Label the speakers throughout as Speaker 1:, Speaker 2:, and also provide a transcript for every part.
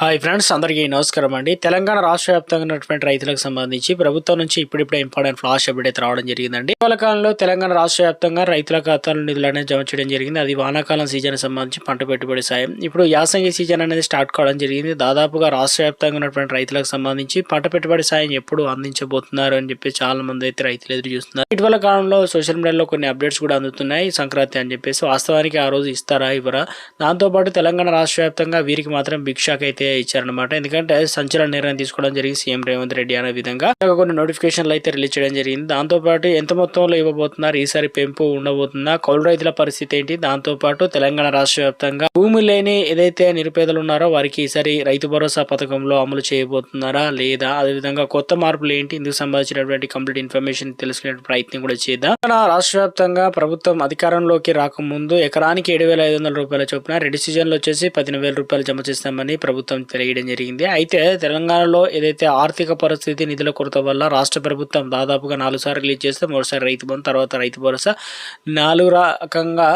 Speaker 1: Hi friends అందరికీ నమస్కారం అండి. తెలంగాణ రాష్ట్ర వ్యాప్తంగా ఉన్నటువంటి రైతులకు సంబంధించి ప్రభుత్వం నుంచి ఇప్పుడిప్పుడే ఇంపార్టెంట్ ఫ్లాష్ అప్డేట్ అయితే రావడం జరిగిందండి. ఇటీవల కాలంలో తెలంగాణ రాష్ట్ర వ్యాప్తంగా రైతుల ఖాతాలో నిధులు అనేది జమ చేయడం జరిగింది. అది వానాకాలం సీజన్ సంబంధించి పంట పెట్టుబడి సాయం. ఇప్పుడు యాసంగి సీజన్ అనేది స్టార్ట్ కావడం జరిగింది. దాదాపుగా రాష్ట్ర వ్యాప్తంగా ఉన్నటువంటి రైతులకు సంబంధించి పంట పెట్టుబడి సాయం ఎప్పుడు అందించబోతున్నారు అని చెప్పి చాలా మంది అయితే రైతులు ఎదురు చూస్తున్నారు. ఇటీవల కాలంలో సోషల్ మీడియాలో కొన్ని అప్డేట్స్ కూడా అందుతున్నాయి. సంక్రాంతి అని చెప్పేసి వాస్తవానికి ఆ రోజు ఇస్తారా ఇవ్వరా? దాంతోపాటు తెలంగాణ రాష్ట్ర వ్యాప్తంగా వీరికి మాత్రం భిక్షాకైతే ఇచ్చారనమాట ఎందుకంటే సంచలన నిర్ణయం తీసుకోవడం జరిగింది సీఎం రేవంత్ రెడ్డి అనే విధంగా. కొన్ని నోటిఫికేషన్లు అయితే రిలీజ్ చేయడం జరిగింది. దాంతోపాటు ఎంత మొత్తంలో ఇవ్వబోతున్నారు? ఈసారి పెంపు ఉండబోతుందా? కౌలు రైతుల పరిస్థితి ఏంటి? దాంతోపాటు తెలంగాణ రాష్ట్ర వ్యాప్తంగా భూమి లేని ఏదైతే నిరుపేదలు ఉన్నారో వారికి ఈసారి రైతు భరోసా పథకంలో అమలు చేయబోతున్నారా లేదా? అదేవిధంగా కొత్త మార్పులు ఏంటి? ఇందుకు సంబంధించినటువంటి కంప్లీట్ ఇన్ఫర్మేషన్ తెలుసుకునే ప్రయత్నం కూడా చేద్దాం. రాష్ట్ర వ్యాప్తంగా ప్రభుత్వం అధికారంలోకి రాకముందు ఎకరానికి ఏడు వేల ఐదు వందల రూపాయల చొప్పున రెండు సీజన్లు వచ్చేసి పదిహేను వేల రూపాయలు జమ చేస్తామని ప్రభుత్వం తెలియడం జరిగింది. అయితే తెలంగాణలో ఏదైతే ఆర్థిక పరిస్థితి నిధుల కొరత వల్ల రాష్ట్ర ప్రభుత్వం దాదాపుగా నాలుగు సార్లు రిలీజ్ చేస్తే మరోసారి రైతు బంధు తర్వాత రైతు భరోసా. నాలుగు రకంగా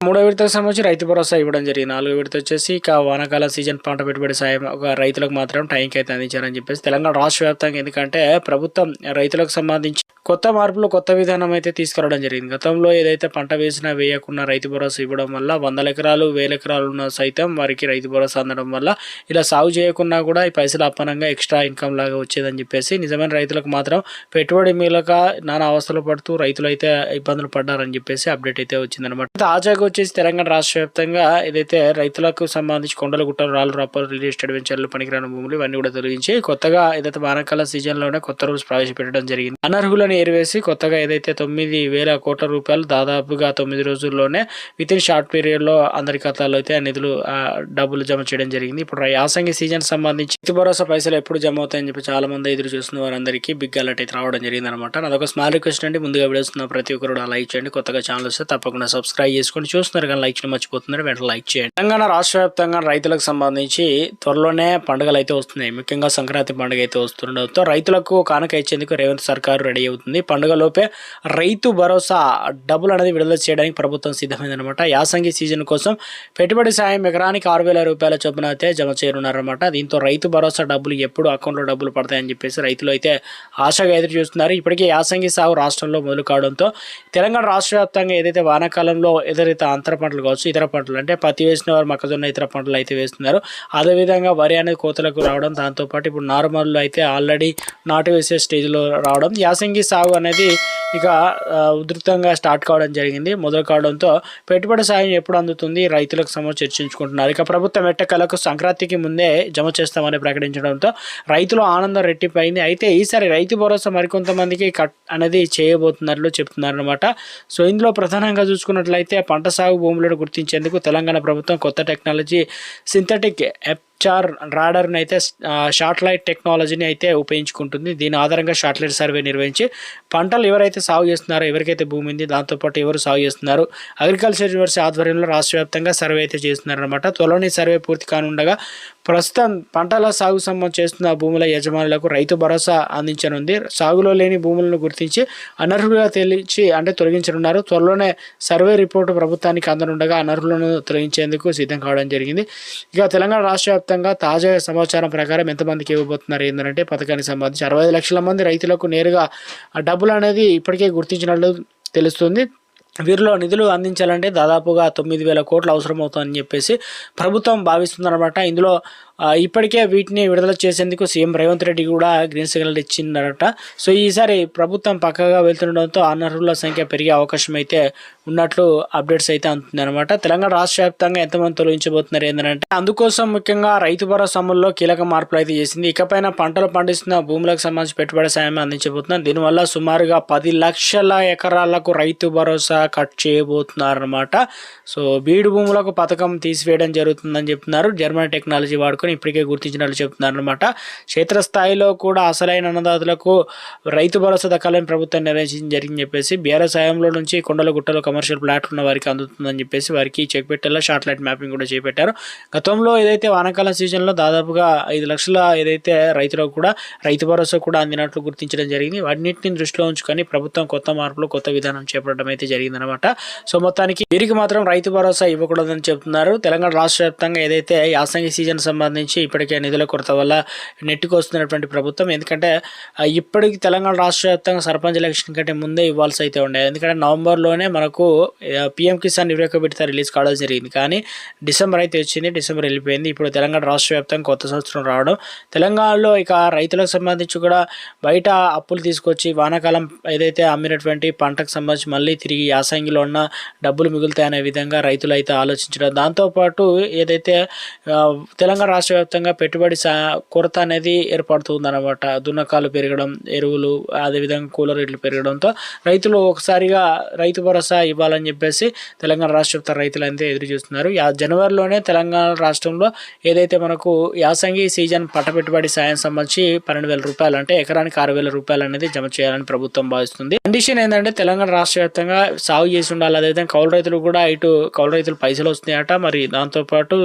Speaker 1: మూడో విడతకు సంబంధించి రైతు భరోసా ఇవ్వడం జరిగింది. నాలుగో విడత వచ్చేసి ఇక వానాకాల సీజన్ పంట పెట్టుబడి సాయం ఒక రైతులకు మాత్రం టైంకి అయితే అందించారని చెప్పేసి తెలంగాణ రాష్ట్ర వ్యాప్తంగా. ఎందుకంటే ప్రభుత్వం రైతులకు సంబంధించి కొత్త మార్పులు కొత్త విధానం అయితే తీసుకురావడం జరిగింది. గతంలో ఏదైతే పంట వేసినా వేయకుండా రైతు భరోసా ఇవ్వడం వల్ల వందల ఎకరాలు వేల ఎకరాలు ఉన్న సైతం వారికి రైతు భరోసా అందడం వల్ల ఇలా సాగు చేయకున్నా కూడా ఈ పైసలు అప్పనంగా ఎక్స్ట్రా ఇన్కమ్ లాగా వచ్చేదని చెప్పేసి నిజమైన రైతులకు మాత్రం పెట్టుబడి మీలక నానా అవస్థలు పడుతూ రైతులు అయితే ఇబ్బందులు పడ్డారని చెప్పేసి అప్డేట్ అయితే వచ్చిందనమాట తాజాగా వచ్చేసి తెలంగాణ రాష్ట్ర వ్యాప్తంగా ఏదైతే రైతులకు సంబంధించి కొండలు గుట్టలు రాళ్ళు రప్పలు రియల్ ఎస్టేట్ వెంచర్లు పనికిరాని భూములు ఇవన్నీ కూడా తొలగించి కొత్తగా ఏదైతే వానాకాల సీజన్లోనే కొత్త రూల్స్ ప్రవేశపెట్టడం జరిగింది. అనర్హులని ఏరివేసి కొత్తగా ఏదైతే తొమ్మిది వేల కోట్ల రూపాయలు దాదాపుగా తొమ్మిది రోజుల్లోనే విత్ ఇన్ షార్ట్ పీరియడ్లో అందరి ఖాతాలో అయితే ఆ నిధులు డబ్బులు జమ చేయడం జరిగింది. ఇప్పుడు యాసంగి సీజన్ సంబంధించి రైతు భరోసా పైసలు ఎప్పుడు జమ అవుతాయని చెప్పి చాలా మంది ఎదురు చూస్తున్న వారందరికీ బిగ్ అలర్ట్ అయితే రావడం జరిగింది అనమాట అదొక స్మాల్ రిక్వెస్ట్ అండి. ముందుగా వీడియోస్ ప్రతి ఒక్కరు లైక్ చేయండి. కొత్తగా ఛానల్ వస్తే తప్పకుండా సబ్స్క్రైబ్ చేసుకొని చూస్తున్నారు కానీ లైక్ చేయడం మర్చిపోతున్నారు. వెంటనే లైక్ చేయండి. తెలంగాణ రాష్ట్ర వ్యాప్తంగా రైతులకు సంబంధించి త్వరలోనే పండుగలు అయితే వస్తున్నాయి. ముఖ్యంగా సంక్రాంతి పండుగ అయితే వస్తుండడంతో రైతులకు కానుక ఇచ్చేందుకు రేవంత్ సర్కారు రెడీ అవుతుంది పండుగలోపే రైతు భరోసా డబ్బులు అనేది విడుదల చేయడానికి ప్రభుత్వం సిద్ధమైందనమాట యాసంగి సీజన్ కోసం పెట్టుబడి సాయం ఎకరానికి ఆరు వేల రూపాయల చొప్పున అయితే జమ చేయనున్నారన్నమాట. దీంతో రైతు భరోసా డబ్బులు ఎప్పుడు అకౌంట్లో డబ్బులు పడతాయని చెప్పేసి రైతులు అయితే ఆశగా ఎదురు చూస్తున్నారు. ఇప్పటికే యాసంగి సాగు రాష్ట్రంలో మొదలు కావడంతో తెలంగాణ రాష్ట్ర వ్యాప్తంగా ఏదైతే వానాకాలంలో ఎదురైతే అంతర పంటలు కావచ్చు ఇతర పంటలు అంటే పత్తి వేసిన వారు మొక్కజొన్న ఇతర పంటలు అయితే వేస్తున్నారు. అదేవిధంగా వరి అనేది కోతలకు రావడం దాంతోపాటు ఇప్పుడు నార్మల్ అయితే ఆల్రెడీ నాటు వేసే స్టేజ్లో రావడం యాసంగి సాగు అనేది ఇక ఉధృతంగా స్టార్ట్ కావడం జరిగింది. మొదలు కావడంతో పెట్టుబడి సాయం ఎప్పుడు అందుతుంది? రైతులకు సమస్య చర్చించుకుంటున్నారు. ఇక ప్రభుత్వం ఎట్టకలకు సంక్రాంతికి ముందే జమ చేస్తామని ప్రకటించడంతో రైతులు ఆనందం రెట్టిపోయింది. అయితే ఈసారి రైతు భరోసా మరికొంతమందికి కట్ అనేది చేయబోతున్నట్లు చెప్తున్నారు అనమాట సో ఇందులో ప్రధానంగా చూసుకున్నట్లయితే పంట సాగు భూములను గుర్తించేందుకు తెలంగాణ ప్రభుత్వం కొత్త టెక్నాలజీ సింథటిక్ ఎప్చార్ రాడర్ని అయితే షార్ట్లైట్ టెక్నాలజీని అయితే ఉపయోగించుకుంటుంది. దీని ఆధారంగా షార్ట్లైట్ సర్వే నిర్వహించి పంటలు ఎవరైతే సాగు చేస్తున్నారో ఎవరికైతే భూమి ఉంది దాంతోపాటు ఎవరు సాగు చేస్తున్నారు అగ్రికల్చర్ యూనివర్సిటీ ఆధ్వర్యంలో రాష్ట్ర వ్యాప్తంగా సర్వే అయితే చేస్తున్నారనమాట త్వరలోని సర్వే పూర్తి కానుండగా ప్రస్తుతం పంటల సాగు సంబంధం చేస్తున్న భూముల యజమానులకు రైతు భరోసా అందించనుంది. సాగులో లేని భూములను గుర్తించి అనర్హులుగా తెలిసి అంటే తొలగించనున్నారు. త్వరలోనే సర్వే రిపోర్టు ప్రభుత్వానికి అందనుండగా అనర్హులను తొలగించేందుకు సిద్ధం కావడం జరిగింది. ఇక తెలంగాణ రాష్ట్ర వ్యాప్తంగా తాజా సమాచారం ప్రకారం ఎంతమందికి ఇవ్వబోతున్నారు? ఏంటంటే పథకానికి సంబంధించి అరవై లక్షల మంది రైతులకు నేరుగా ఆ డబ్బులు అనేది ఇప్పటికే గుర్తించినట్లు తెలుస్తుంది. వీరిలో నిధులు అందించాలంటే దాదాపుగా తొమ్మిది వేల కోట్లు అవసరమవుతుందని చెప్పేసి ప్రభుత్వం భావిస్తుందన్నమాట. ఇందులో ఇప్పటికే వీటిని విడుదల చేసేందుకు సీఎం రేవంత్ రెడ్డి కూడా గ్రీన్ సిగ్నల్ ఇచ్చిందట సో ఈసారి ప్రభుత్వం పక్కగా వెళ్తుండడంతో అనర్హుల సంఖ్య పెరిగే అవకాశం అయితే ఉన్నట్లు అప్డేట్స్ అయితే అందుతుందన్నమాట తెలంగాణ రాష్ట్ర వ్యాప్తంగా ఎంతమంది తొలగించబోతున్నారు ఏంటంటే అందుకోసం ముఖ్యంగా రైతు భరోసా అమల్లో కీలక మార్పులు అయితే చేసింది. ఇకపైన పంటలు పండిస్తున్న భూములకు సంబంధించి పెట్టుబడి సాయం అందించబోతున్నారు. దీనివల్ల సుమారుగా పది లక్షల ఎకరాలకు రైతు భరోసా కట్ చేయబోతున్నారు అనమాట సో బీడు భూములకు పథకం తీసివేయడం జరుగుతుందని చెప్తున్నారు. జర్మన్ టెక్నాలజీ వాడుకొని తీసుకుని ఇప్పటికే గుర్తించినట్లు చెప్తున్నారు క్షేత్రస్థాయిలో కూడా అసలైన అన్నదాతలకు రైతు భరోసా దక్కాలని ప్రభుత్వం నిర్ణయించడం జరిగిందని చెప్పేసి బీఆర్ఎస్ హయాంలో నుంచి కొండల గుట్టలో కమర్షియల్ ప్లాట్ ఉన్న వారికి అందుతుందని చెప్పేసి వారికి చెక్ పెట్టేలా శాటిలైట్ మ్యాపింగ్ కూడా చేపట్టారు. గతంలో ఏదైతే వానాకాలం సీజన్లో దాదాపుగా ఐదు లక్షల ఏదైతే రైతులకు కూడా రైతు భరోసా కూడా అందినట్లు గుర్తించడం జరిగింది. వాటిని దృష్టిలో ఉంచుకొని ప్రభుత్వం కొత్త మార్పులు కొత్త విధానం చేపట్టడం అయితే జరిగిందనమాట సో మొత్తానికి వీరికి మాత్రం రైతు భరోసా ఇవ్వకూడదని చెప్తున్నారు. తెలంగాణ రాష్ట్ర వ్యాప్తంగా ఏదైతే యాసంగి సీజన్ సంబంధించి ఇప్పటికే నిధుల కొరత వల్ల నెట్టుకొస్తున్నటువంటి ప్రభుత్వం. ఎందుకంటే ఇప్పటికి తెలంగాణ రాష్ట్ర వ్యాప్తంగా సర్పంచ్ ఎలక్షన్ కంటే ముందే ఇవ్వాల్సి అయితే ఉండేది ఎందుకంటే నవంబర్లోనే మనకు పిఎం కిసాన్ నివేక విడత రిలీజ్ కావడం జరిగింది. కానీ డిసెంబర్ అయితే వచ్చింది. డిసెంబర్ వెళ్ళిపోయింది. ఇప్పుడు తెలంగాణ రాష్ట్ర వ్యాప్తంగా కొత్త సంవత్సరం రావడం. తెలంగాణలో ఇక రైతులకు సంబంధించి కూడా బయట అప్పులు తీసుకొచ్చి వానాకాలం ఏదైతే అమ్మినటువంటి పంటకు సంబంధించి మళ్ళీ తిరిగి యాసంగిలో ఉన్న డబ్బులు మిగులుతాయనే విధంగా రైతులు అయితే ఆలోచించడం. దాంతోపాటు ఏదైతే తెలంగాణ రాష్ట్ర రాష్ట్ర వ్యాప్తంగా పెట్టుబడి సా కొరత అనేది ఏర్పడుతుందన్నమాట. దున్నకాలు పెరగడం ఎరువులు అదేవిధంగా కూలర్ రేట్లు పెరగడంతో రైతులు ఒకసారిగా రైతు భరోసా ఇవ్వాలని చెప్పేసి తెలంగాణ రాష్ట్ర వ్యాప్త రైతులంతా ఎదురు చూస్తున్నారు. జనవరిలోనే తెలంగాణ రాష్ట్రంలో ఏదైతే మనకు యాసంగి సీజన్ పంట పెట్టుబడి సాయం సంబంధించి పన్నెండు వేల రూపాయలు అంటే ఎకరానికి ఆరు వేల రూపాయలు అనేది జమ చేయాలని ప్రభుత్వం భావిస్తుంది. కండిషన్ ఏంటంటే తెలంగాణ రాష్ట్ర వ్యాప్తంగా సాగు చేసి ఉండాలి. అదేవిధంగా కౌలు రైతులు కూడా ఇటు కౌలు రైతులు పైసలు వస్తున్నాయట. మరి దాంతోపాటు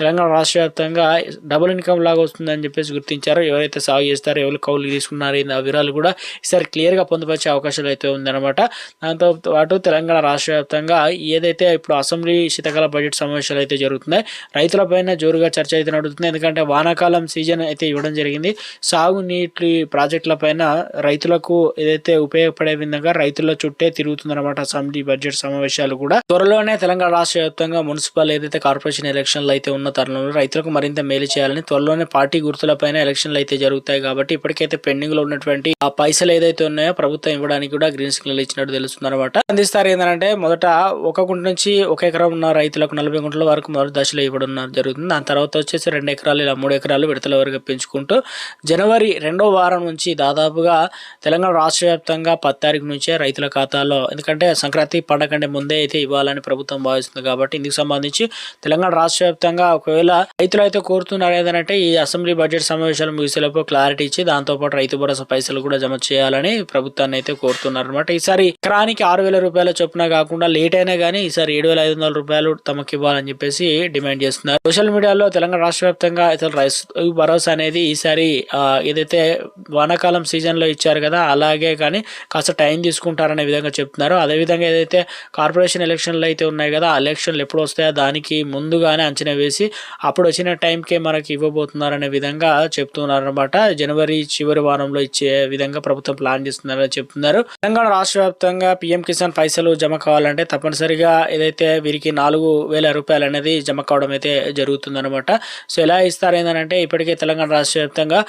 Speaker 1: తెలంగాణ రాష్ట్ర వ్యాప్తంగా డబుల్ ఇన్కమ్ లాగా వస్తుందని చెప్పేసి గుర్తించారు. ఎవరైతే సాగు చేస్తారో ఎవరు కౌలు తీసుకున్నారు ఆ వివరాలు కూడా ఈసారి క్లియర్గా పొందుపరిచే అవకాశాలు అయితే ఉందన్నమాట. దాంతో పాటు తెలంగాణ రాష్ట్ర వ్యాప్తంగా ఏదైతే ఇప్పుడు అసెంబ్లీ శీతకాల బడ్జెట్ సమావేశాలు అయితే జరుగుతున్నాయి రైతులపైన జోరుగా చర్చ అయితే నడుస్తుంది ఎందుకంటే వానాకాలం సీజన్ అయితే ఇవ్వడం జరిగింది. సాగునీటి ప్రాజెక్టుల పైన రైతులకు ఏదైతే ఉపయోగపడే విధంగా రైతుల చుట్టే తిరుగుతుందన్నమాట అసెంబ్లీ బడ్జెట్ సమావేశాలు కూడా. త్వరలోనే తెలంగాణ రాష్ట్ర వ్యాప్తంగా మున్సిపల్ ఏదైతే కార్పొరేషన్ ఎలక్షన్లు అయితే ఉన్న తరుణంలో రైతులకు మరింత మేలు చేయాలని త్వరలోనే పార్టీ గుర్తులపైన ఎలక్షన్లు అయితే జరుగుతాయి కాబట్టి ఇప్పటికైతే పెండింగ్లో ఉన్నటువంటి ఆ పైసలు ఏదైతే ఉన్నాయో ప్రభుత్వం ఇవ్వడానికి కూడా గ్రీన్ సిగ్నల్ ఇచ్చినట్టు తెలుస్తుంది అనమాట అందిస్తారు ఏంటంటే మొదట ఒక గుంట నుంచి ఒక ఎకరం ఉన్న రైతులకు నలభై గుంటల వరకు మొదటి దశలో ఇవ్వడం జరుగుతుంది. దాని తర్వాత వచ్చేసి రెండు ఎకరాలు ఇలా మూడు ఎకరాలు విడతల వరకు పెంచుకుంటూ జనవరి రెండో వారం నుంచి దాదాపుగా తెలంగాణ రాష్ట్ర వ్యాప్తంగా పది తారీఖు నుంచే రైతుల ఖాతాలో ఎందుకంటే సంక్రాంతి పండగ కంటే ముందే అయితే ఇవ్వాలని ప్రభుత్వం భావిస్తుంది కాబట్టి ఇందుకు సంబంధించి తెలంగాణ రాష్ట్ర వ్యాప్తంగా ఒకవేళ రైతులు అయితే కోరుతున్నారు ఏదంటే ఈ అసెంబ్లీ బడ్జెట్ సమావేశాలు ముగిసేలోపు క్లారిటీ ఇచ్చి దాంతోపాటు రైతు భరోసా పైసలు కూడా జమ చేయాలని ప్రభుత్వాన్ని అయితే కోరుతున్నారు అనమాట ఈసారి ఎకరానికి ఆరు వేల రూపాయల చొప్పున కాకుండా లేట్ అయినా కానీ ఈసారి ఏడు వేల ఐదు వందల రూపాయలు తమకు ఇవ్వాలని చెప్పేసి డిమాండ్ చేస్తున్నారు. సోషల్ మీడియాలో తెలంగాణ రాష్ట్ర వ్యాప్తంగా ఇతర రైతు భరోసా అనేది ఈసారి ఏదైతే వానాకాలం సీజన్లో ఇచ్చారు కదా అలాగే కానీ కాస్త టైం తీసుకుంటారనే విధంగా చెప్తున్నారు. అదేవిధంగా ఏదైతే కార్పొరేషన్ ఎలక్షన్లు అయితే ఉన్నాయి కదా ఆ ఎలక్షన్లు ఎప్పుడు వస్తాయో దానికి ముందుగానే అంచనా వేసి అప్పుడు వచ్చిన టైంకి మనకి ఇవ్వబోతున్నారనే విధంగా చెప్తున్నారు అనమాట జనవరి చివరి వారంలో ఇచ్చే విధంగా ప్రభుత్వం ప్లాన్ చేస్తున్నారని చెప్తున్నారు. తెలంగాణ రాష్ట్ర వ్యాప్తంగా పీఎం కిసాన్ పైసలు జమ కావాలంటే తప్పనిసరిగా ఏదైతే వీరికి నాలుగు వేల రూపాయలు అనేది జమ కావడం అయితే జరుగుతుందనమాట సో ఎలా ఇస్తారు ఏంటంటే ఇప్పటికే తెలంగాణ రాష్ట్ర వ్యాప్తంగా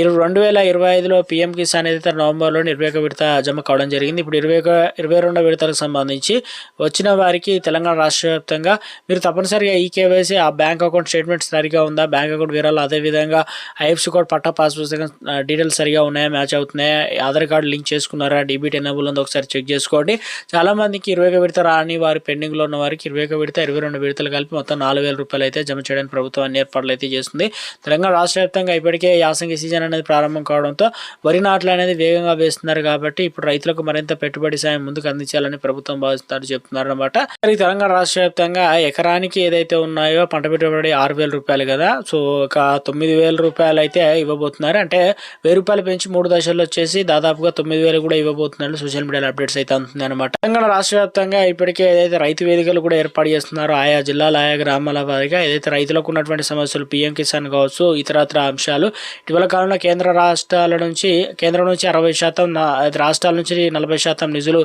Speaker 1: ఇరవై రెండు వేల ఇరవై ఐదులో పీఎం కిసాన్ ఏదైతే నవంబర్లో ఇరవై ఒక విడత జమ కావడం జరిగింది. ఇప్పుడు ఇరవై ఒక ఇరవై రెండో విడతలకు సంబంధించి వచ్చిన వారికి తెలంగాణ రాష్ట్ర వ్యాప్తంగా మీరు తప్పనిసరిగా ఈ కేవైసీ ఆ బ్యాంక్ అకౌంట్ స్టేట్మెంట్ సరిగా ఉందా? బ్యాంక్ అకౌంట్ వివరాలు అదేవిధంగా ఐఎఫ్సి కోడ్ పట్టా పాస్ పుస్తకం డీటెయిల్స్ సరిగా ఉన్నాయా? మ్యాచ్ అవుతున్నాయా? ఆధార్ కార్డు లింక్ చేసుకున్నారా? డీబీట్ ఎనబుల్ ఉందో? ఒకసారి చెక్ చేసుకోండి. చాలా మందికి ఇరవై ఒక విడత రాని వారి పెండింగ్లో ఉన్న వారికి ఇరవై ఒక విడత ఇరవై రెండు విడతలు కలిపి మొత్తం నాలుగు వేల రూపాయలు అయితే జమ చేయడానికి ప్రభుత్వాన్ని ఏర్పాట్లు అయితే చేస్తుంది. తెలంగాణ రాష్ట్ర వ్యాప్తంగా ఇప్పటికే యాసంగి సీజన్ అనేది ప్రారంభం కావడంతో వరి నాట్లు అనేది వేగంగా వేస్తున్నారు కాబట్టి ఇప్పుడు రైతులకు మరింత పెట్టుబడి సాయం ముందుకు అందించాలని ప్రభుత్వం భావిస్తున్నారు చెప్తున్నారు అనమాట తెలంగాణ రాష్ట్ర వ్యాప్తంగా ఎకరానికి ఏదైతే ఉన్నాయో పంట పెట్టుబడి ఆరు వేల రూపాయలు కదా? సో ఒక తొమ్మిది వేల రూపాయలు అయితే ఇవ్వబోతున్నారు. అంటే వెయ్యి రూపాయలు పెంచి మూడు దశల్లో వచ్చేసి దాదాపుగా తొమ్మిది వేలు కూడా ఇవ్వబోతున్నారు. సోషల్ మీడియాలో అప్డేట్స్ అయితే అందుతుంది అనమాట తెలంగాణ రాష్ట్ర వ్యాప్తంగా ఇప్పటికే ఏదైతే రైతు వేదికలు కూడా ఏర్పాటు చేస్తున్నారో ఆయా జిల్లాల ఆయా గ్రామాల వారిగా ఏదైతే రైతులకు ఉన్నటువంటి సమస్యలు పిఎం కిసాన్ కావచ్చు ఇతరత్ర అంశాలు ఇటీవల కాలంలో కేంద్ర రాష్ట్రాల నుంచి కేంద్రం నుంచి అరవై శాతం రాష్ట్రాల నుంచి నలభై శాతం నిధులు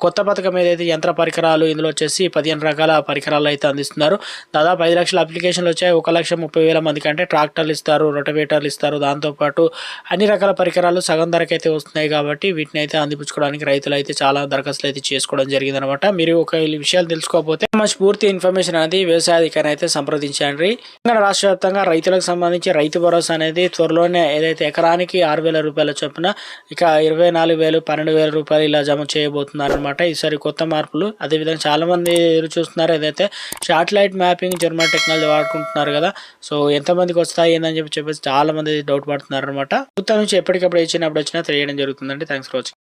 Speaker 1: కొత్త పథకం ఏదైతే యంత్ర పరికరాలు ఇందులో వచ్చేసి పదిహేను రకాల పరికరాలు అయితే అందిస్తున్నారు. దాదాపు ఐదు లక్షల అప్లికేషన్లు వచ్చాయి. ఒక లక్ష ముప్పై వేల మందికి అంటే ట్రాక్టర్లు ఇస్తారు రొటవేటర్లు ఇస్తారు దాంతోపాటు అన్ని రకాల పరికరాలు సగం ధరకైతే అయితే వస్తున్నాయి కాబట్టి వీటిని అయితే అందిపుచ్చుకోవడానికి రైతులు అయితే చాలా దరఖాస్తులు అయితే చేసుకోవడం జరిగిందనమాట. మీరు ఒక విషయాలు తెలుసుకోకపోతే మంచి పూర్తి ఇన్ఫర్మేషన్ అనేది వ్యవసాయ అధికారిని అయితే సంప్రదించండి. రాష్ట్ర వ్యాప్తంగా రైతులకు సంబంధించి రైతు భరోసా అనేది త్వరలోనే ఏదైతే ఎకరానికి ఆరు వేల రూపాయల చొప్పున ఇక ఇరవై నాలుగు వేలు పన్నెండు వేల రూపాయలు ఇలా జమ చేయబోతున్నారు అనమాట ఈసారి కొత్త మార్పులు అదేవిధంగా చాలామంది ఎదురు చూస్తున్నారు ఏదైతే శాటిలైట్ మ్యాపింగ్ జర్మన్ టెక్నాలజీ వాడుకుంటున్నారు కదా సో ఎంతమందికి వస్తాయి ఏందని చెప్పి చెప్పేసి చాలా మంది డౌట్ పడుతున్నారు అనమాట ప్రభుత్వం నుంచి ఎప్పటికప్పుడు ఇచ్చినప్పుడు వచ్చినా తెలియడం జరుగుతుందండి. Thanks for watching